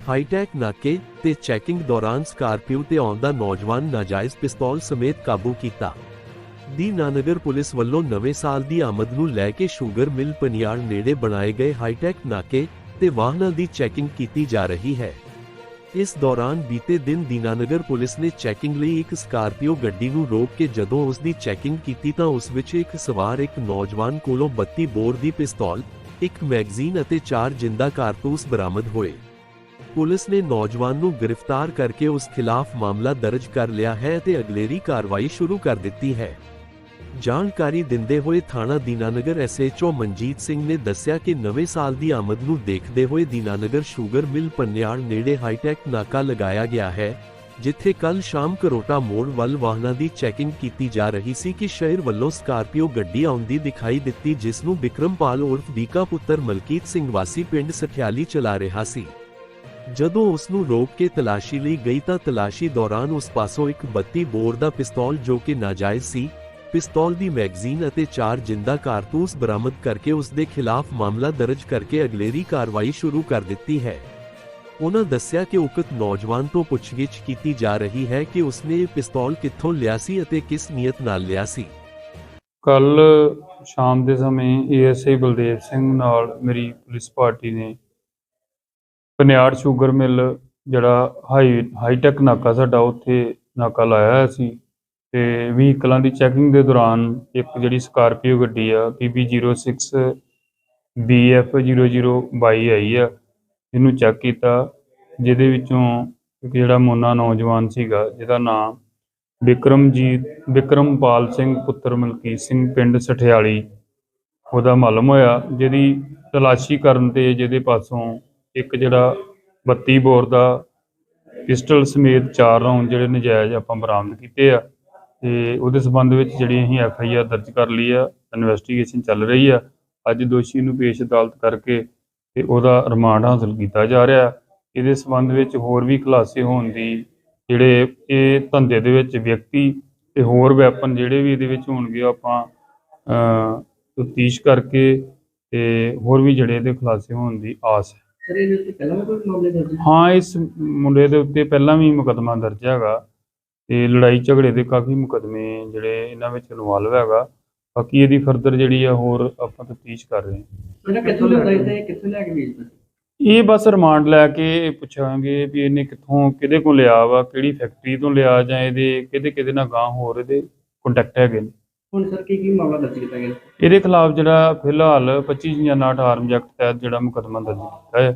High-tech ਨਾਕੇ ਤੇ checking ਦੌਰਾਨ ਸਕਾਰਪੀਓ ਤੇ ਆਉਂਦਾ ਨੌਜਵਾਨ ਨਾਜਾਇਜ਼ ਪਿਸਤੌਲ ਸਮੇਤ ਕਾਬੂ ਕੀਤਾ। ਦੀਨਾਨਗਰ ਪੁਲਿਸ ਵੱਲੋਂ ਨਵੇਂ ਸਾਲ ਦੀ ਆਮਦ ਨੂੰ ਲੈ ਕੇ ਸ਼ੂਗਰ ਮਿਲ ਪਨਿਆੜ ਨੇੜੇ ਬਣਾਏ ਗਏ ਹਾਈਟੈਕ ਨਾਕੇ ਤੇ ਵਾਹਨਾਂ ਦੀ ਚੈਕਿੰਗ ਕੀਤੀ ਜਾ ਰਹੀ ਹੈ। ਇਸ ਦੌਰਾਨ ਬੀਤੇ ਦਿਨ ਦੀਨਾਨਗਰ ਪੁਲਿਸ ਨੇ ਚੈਕਿੰਗ ਲਈ ਇੱਕ ਸਕਾਰਪੀਓ ਗੱਡੀ ਨੂੰ ਰੋਕ ਕੇ ਜਦੋਂ ਉਸ ਦੀ ਚੈਕਿੰਗ ਕੀਤੀ ਤਾਂ ਉਸ ਵਿੱਚ ਇੱਕ ਸਵਾਰ ਇੱਕ ਨੌਜਵਾਨ ਕੋਲੋਂ 32 ਬੋਰ ਦੀ ਪਿਸਤੌਲ, ਇੱਕ ਮੈਗਜ਼ੀਨ ਅਤੇ ਚਾਰ ਜਿੰਦਾ ਕਾਰਤੂਸ ਬਰਾਮਦ ਹੋਏ। ਪੁਲਿਸ ਨੇ ਨੌਜਵਾਨ ਨੂੰ ਗ੍ਰਿਫਤਾਰ ਕਰਕੇ ਉਸ ਖਿਲਾਫ ਮਾਮਲਾ ਦਰਜ ਕਰ ਲਿਆ ਹੈ ਤੇ ਅਗਲੇਰੀ ਕਾਰਵਾਈ ਸ਼ੁਰੂ ਕਰ ਦਿੱਤੀ ਹੈ। ਜਾਣਕਾਰੀ ਦਿੰਦੇ ਹੋਏ ਥਾਣਾ ਦੀਨਾਨਗਰ ਐਸਐਚਓ ਮਨਜੀਤ ਸਿੰਘ ਨੇ ਦੱਸਿਆ ਕਿ ਨਵੇਂ ਸਾਲ ਦੀ ਆਮਦ ਨੂੰ ਦੇਖਦੇ ਹੋਏ ਦੀਨਾਨਗਰ ਸ਼ੂਗਰ ਮਿਲ ਪੰਨਿਆੜ ਨੇੜੇ ਹਾਈਟੈਕ ਨਾਕਾ ਲਗਾਇਆ ਗਿਆ ਹੈ, ਜਿੱਥੇ ਕੱਲ ਸ਼ਾਮ ਕਰੋਟਾ ਮੋੜ ਵੱਲ ਵਾਹਨਾਂ ਦੀ ਚੈਕਿੰਗ ਕੀਤੀ ਜਾ ਰਹੀ ਸੀ ਕਿ ਸ਼ਹਿਰ ਵੱਲੋਂ ਸਕਾਰਪੀਓ ਗੱਡੀ ਆਉਂਦੀ ਦਿਖਾਈ ਦਿੱਤੀ, ਜਿਸ ਨੂੰ ਵਿਕਰਮਪਾਲ ਉਰਫ ਬੀਕਾ ਪੁੱਤਰ ਮਲਕੀਤ ਸਿੰਘ ਵਾਸੀ ਪਿੰਡ ਸਠਿਆਲੀ ਚਲਾ ਰਿਹਾ ਸੀ। ਜਦੋਂ ਉਸ ਨੂੰ ਰੋਕ ਕੇ ਤਲਾਸ਼ੀ ਲਈ ਗਈ ਤਾਂ ਤਲਾਸ਼ੀ ਦੌਰਾਨ ਉਸ ਪਾਸੋਂ ਇੱਕ 32 ਬੋਰ ਦਾ ਪਿਸਤੌਲ ਜੋ ਕਿ ਨਾਜਾਇਜ਼ ਸੀ, ਪਿਸਤੌਲ ਦੀ ਮੈਗਜ਼ੀਨ ਅਤੇ ਚਾਰ ਜਿੰਦਾ ਕਾਰਤੂਸ ਬਰਾਮਦ ਕਰਕੇ ਉਸ ਦੇ ਖਿਲਾਫ ਮਾਮਲਾ ਦਰਜ ਕਰਕੇ ਅਗਲੇਰੀ ਕਾਰਵਾਈ ਸ਼ੁਰੂ ਕਰ ਦਿੱਤੀ ਹੈ। ਉਹਨਾਂ ਦੱਸਿਆ ਕਿ ਉਕਤ ਨੌਜਵਾਨ ਤੋਂ ਪੁੱਛਗਿੱਛ ਕੀਤੀ ਜਾ ਰਹੀ ਹੈ ਕਿ ਉਸਨੇ ਇਹ ਪਿਸਤੌਲ ਕਿੱਥੋਂ ਲਿਆ ਸੀ ਅਤੇ ਕਿਸ ਨੀਅਤ ਨਾਲ ਲਿਆ ਸੀ। ਕੱਲ ਸ਼ਾਮ ਦੇ ਸਮੇਂ ਏਐਸਆਈ ਬਲਦੇਵ ਸਿੰਘ ਨਾਲ ਮੇਰੀ ਪੁਲਿਸ ਪਾਰਟੀ ਨੇ ਪਨਿਆੜ ਸ਼ੂਗਰ ਮਿਲ ਜਿਹੜਾ ਹਾਈ, ਹਾਈਟੈਕ ਨਾਕਾ ਸਾਡਾ, ਉੱਥੇ ਨਾਕਾ ਲਾਇਆ ਹੋਇਆ ਸੀ ਤੇ ਵਹੀਕਲਾਂ ਦੀ ਚੈਕਿੰਗ ਦੇ ਦੌਰਾਨ ਇੱਕ ਜਿਹੜੀ ਸਕਾਰਪੀਓ ਗੱਡੀ ਆ PB06 BF0022 ਆਈ ਆ, ਇਹਨੂੰ ਚੈੱਕ ਕੀਤਾ, ਜਿਹਦੇ ਵਿੱਚੋਂ ਇੱਕ ਜਿਹੜਾ ਮੋਨਾ ਨੌਜਵਾਨ ਸੀਗਾ, ਜਿਹਦਾ ਨਾਮ ਵਿਕਰਮਜੀਤ ਵਿਕਰਮਪਾਲ ਸਿੰਘ ਪੁੱਤਰ ਮਲਕੀਤ ਸਿੰਘ, ਪਿੰਡ ਸਠਿਆਲੀ, ਉਹਦਾ ਮਾਲੂਮ ਹੋਇਆ, ਜਿਹਦੀ ਤਲਾਸ਼ੀ ਕਰਨ ਤੇ ਜਿਹਦੇ ਪਾਸੋਂ ਇੱਕ ਜਿਹੜਾ 32 ਬੋਰ ਦਾ ਪਿਸਟਲ ਸਮੇਤ ਚਾਰ ਰਾਉਂਡ ਜਿਹੜੇ ਨਜਾਇਜ਼ ਆਪਾਂ ਬਰਾਮਦ ਕੀਤੇ ਆ, ਤੇ ਉਹਦੇ ਸਬੰਧ ਵਿੱਚ ਜਿਹੜੀ ਅਸੀਂ ਐਫ ਆਈ ਆਰ ਦਰਜ ਕਰ ਲਈ ਆ ਇਨਵੈਸਟੀਗੇਸ਼ਨ ਚੱਲ ਰਹੀ ਆ। ਅੱਜ ਦੋਸ਼ੀ ਨੂੰ ਪੇਸ਼ ਅਦਾਲਤ ਕਰਕੇ ਤੇ ਉਹਦਾ ਰਿਮਾਂਡ ਹਾਸਲ ਕੀਤਾ ਜਾ ਰਿਹਾ। ਇਹਦੇ ਸਬੰਧ ਵਿੱਚ ਹੋਰ ਵੀ ਖੁਲਾਸੇ ਹੋਣ ਦੀ ਜਿਹੜੇ ਇਹ ਧੰਦੇ ਦੇ ਵਿੱਚ ਵਿਅਕਤੀ ਤੇ ਹੋਰ ਵੈਪਨ ਜਿਹੜੇ ਵੀ ਇਹਦੇ ਵਿੱਚ ਹੋਣਗੇ, ਉਹ ਆਪਾਂ ਤਫਤੀਸ਼ ਕਰਕੇ ਤੇ ਹੋਰ ਵੀ ਜਿਹੜੇ ਇਹਦੇ ਖੁਲਾਸੇ ਹੋਣ ਦੀ ਆਸ ਹੈ। ਸਰ ਇਹਦੇ ਉੱਤੇ ਪਹਿਲਾਂ ਵੀ ਕੋਈ ਮਾਮਲੇ ਦਰਜ ਹੈ? ਹਾਂ ਇਸ ਮੁੰਡੇ ਦੇ ਉੱਤੇ ਪਹਿਲਾਂ ਵੀ ਮੁਕੱਦਮਾ ਦਰਜ ਹੈਗਾ ਤੇ ਲੜਾਈ ਝਗੜੇ ਦੇ ਕਾਫੀ ਮੁਕੱਦਮੇ ਜਿਹੜੇ ਇਹਨਾਂ ਵਿੱਚ ਇਨਵੋਲਵ ਹੈਗਾ ਬਾਕੀ ਇਹਦੀ ਫਰਦਰ ਜਿਹੜੀ ਆ ਹੋਰ ਆਪਾਂ ਤਫਤੀਸ਼ ਕਰ ਰਹੇ ਹਾਂ ਜਿਹੜਾ ਕਿੱਥੋਂ ਲਿਆਉਂਦਾ ਸੀ ਤੇ ਕਿੱਥੋਂ ਲਿਆ ਕੇ ਵੇਚਦਾ ਸੀ? ਇਹ ਬਸ ਰਿਮਾਂਡ ਲੈ ਕੇ ਪੁੱਛਾਂਗੇ ਵੀ ਇਹਨੇ ਕਿੱਥੋਂ ਕਿਹਦੇ ਕੋਲ ਲਿਆ ਵਾ ਕਿਹੜੀ ਫੈਕਟਰੀ ਤੋਂ ਲਿਆ ਜਾਂ ਇਹਦੇ ਕਿਹਦੇ ਕਿਹਦੇ ਨਾਲ ਗਾਂ ਹੋਰ ਇਹਦੇ ਕੰਟੈਕਟ ਹੈਗੇ ਨੇ ਹੁਣ ਸਰ ਕੀ ਕੀ ਮਾਮਲਾ ਦਰਜ ਕੀਤਾ ਗਿਆ? ਇਹਦੇ ਖਿਲਾਫ ਜਿਹੜਾ ਫਿਲਹਾਲ 25 59 ਆਰਮ ਐਕਟ ਤਹਿਤ ਜਿਹੜਾ ਮੁਕੱਦਮਾ ਦਰਜ ਕੀਤਾ ਹੈ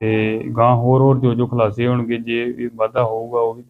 ਤੇ ਗਾਂ ਹੋਰ ਹੋਰ ਜੋ ਜੋ ਖੁਲਾਸੇ ਹੋਣਗੇ, ਜੇ ਇਹ ਵਾਧਾ ਹੋਊਗਾ, ਉਹ ਵੀ